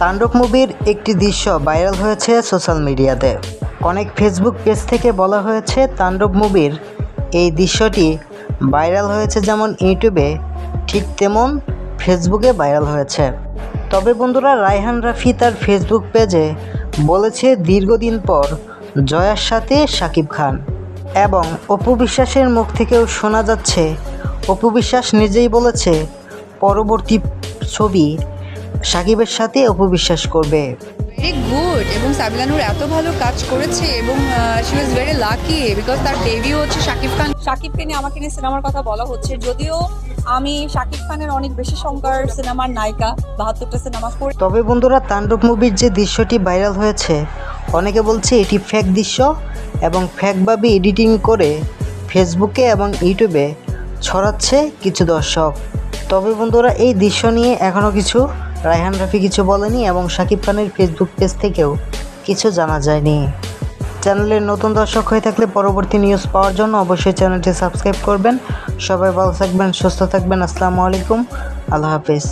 তাণ্ডব মুভির একটি দৃশ্য ভাইরাল হয়েছে সোশ্যাল মিডিয়াতে। অনেক ফেসবুক পেজ থেকে বলা হয়েছে তাণ্ডব মুভির এই দৃশ্যটি ভাইরাল হয়েছে যেমন ইউটিউবে, ঠিক তেমন ফেসবুকে ভাইরাল হয়েছে। তবে বন্ধুরা, রায়হান রাফি তার ফেসবুক পেজে বলেছে, দীর্ঘদিন পর জয়ার সাথে শাকিব খান এবং অপু বিশ্বাসের মুখ থেকেও শোনা যাচ্ছে। অপু বিশ্বাস নিজেই বলেছে, পরবর্তী ছবি সাকিবের সাথে অপু বিশ্বাস করবে। ভেরি গুড এবং সাবিলানুর এত ভালো কাজ করেছে এবং she was very lucky because তার ডেবিউ হচ্ছে শাকিব খান। শাকিবকে নিয়ে আমাকে নিয়ে সিনেমার কথা বলা হচ্ছে যদিও আমি শাকিব খানের অনেক বেশি সংখ্যার সিনেমার নায়িকা বাহাত্তরটা সিনেমা করে তবে বন্ধুরা তাণ্ডব মুভির যে দৃশ্যটি ভাইরাল হয়েছে অনেকে বলছে এটি ফেক দৃশ্য এবং ফেকভাবে এডিটিং করে ফেসবুকে এবং ইউটিউবে ছড়াচ্ছে কিছু দর্শক। তবে বন্ধুরা এই দৃশ্য নিয়ে এখনও কিছু রায়হান রাফি কিছু বলেনি এবং শাকিব খানের ফেসবুক পেজ থেকেও কিছু জানা যায়নি। চ্যানেলের নতুন দর্শক হয়ে থাকলে পরবর্তী নিউজ পাওয়ার জন্য অবশ্যই চ্যানেলটি সাবস্ক্রাইব করবেন। সবাই ভালো থাকবেন, সুস্থ থাকবেন। আসসালামু আলাইকুম। আল্লাহ হাফিজ।